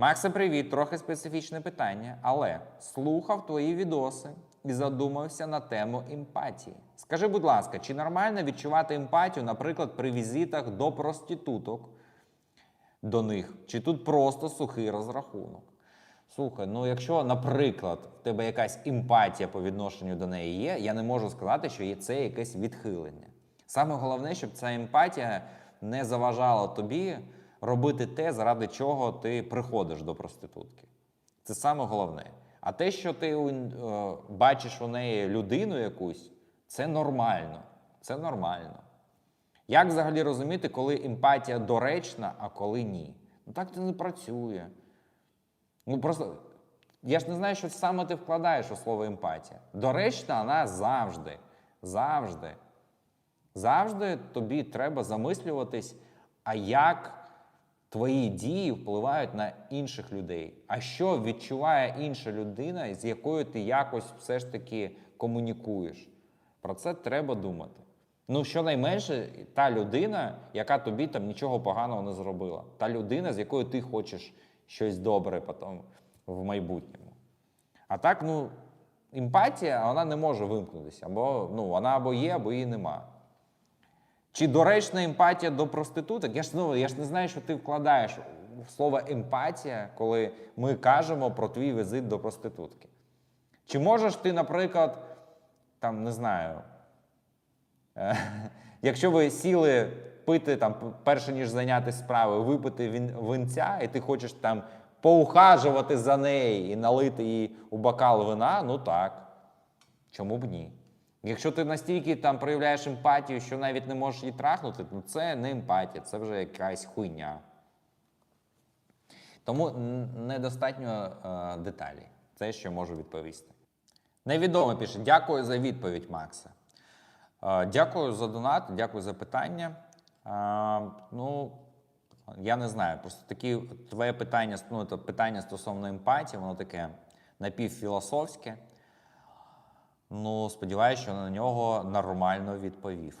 Максе, привіт, трохи специфічне питання, але слухав твої відоси і задумався на тему емпатії. Скажи, будь ласка, чи нормально відчувати емпатію, наприклад, при візитах до проституток до них, чи тут просто сухий розрахунок? Слухай, ну якщо, наприклад, в тебе якась емпатія по відношенню до неї є, я не можу сказати, що це якесь відхилення. Саме головне, щоб ця емпатія не заважала тобі робити те, заради чого ти приходиш до проститутки. Це саме головне. А те, що ти е, бачиш у неї людину якусь, це нормально. Це нормально. Як взагалі розуміти, коли емпатія доречна, а коли ні? Ну так це не працює. Ну просто я ж не знаю, що саме ти вкладаєш у слово емпатія. Доречна вона завжди. Завжди. Завжди тобі треба замислюватись, а як твої дії впливають на інших людей. А що відчуває інша людина, з якою ти якось все ж таки комунікуєш? Про це треба думати. Ну, щонайменше, та людина, яка тобі там нічого поганого не зробила, та людина, з якою ти хочеш щось добре потім в майбутньому. А так, ну, емпатія, вона не може вимкнутися. Або ну, вона або є, або її нема. Чи доречна емпатія до проституток? Я ж знову, я ж не знаю, що ти вкладаєш в слово емпатія, коли ми кажемо про твій візит до проститутки. Чи можеш ти, наприклад, там не знаю, е, якщо ви сіли пити там, перше ніж зайнятися справою, випити він, винця, і ти хочеш там поухажувати за неї і налити їй у бокал вина, ну так. Чому б ні? Якщо ти настільки там проявляєш емпатію, що навіть не можеш її трахнути, ну це не емпатія, це вже якась хуйня. Тому недостатньо е, деталі. Це що можу відповісти. Невідомо пише. Дякую за відповідь, Макса. Е, дякую за донат, дякую за питання. Е, ну, я не знаю, просто такі твоє питання, ну, питання стосовно емпатії, воно таке напівфілософське. Ну, сподіваюся, що на нього нормально відповів.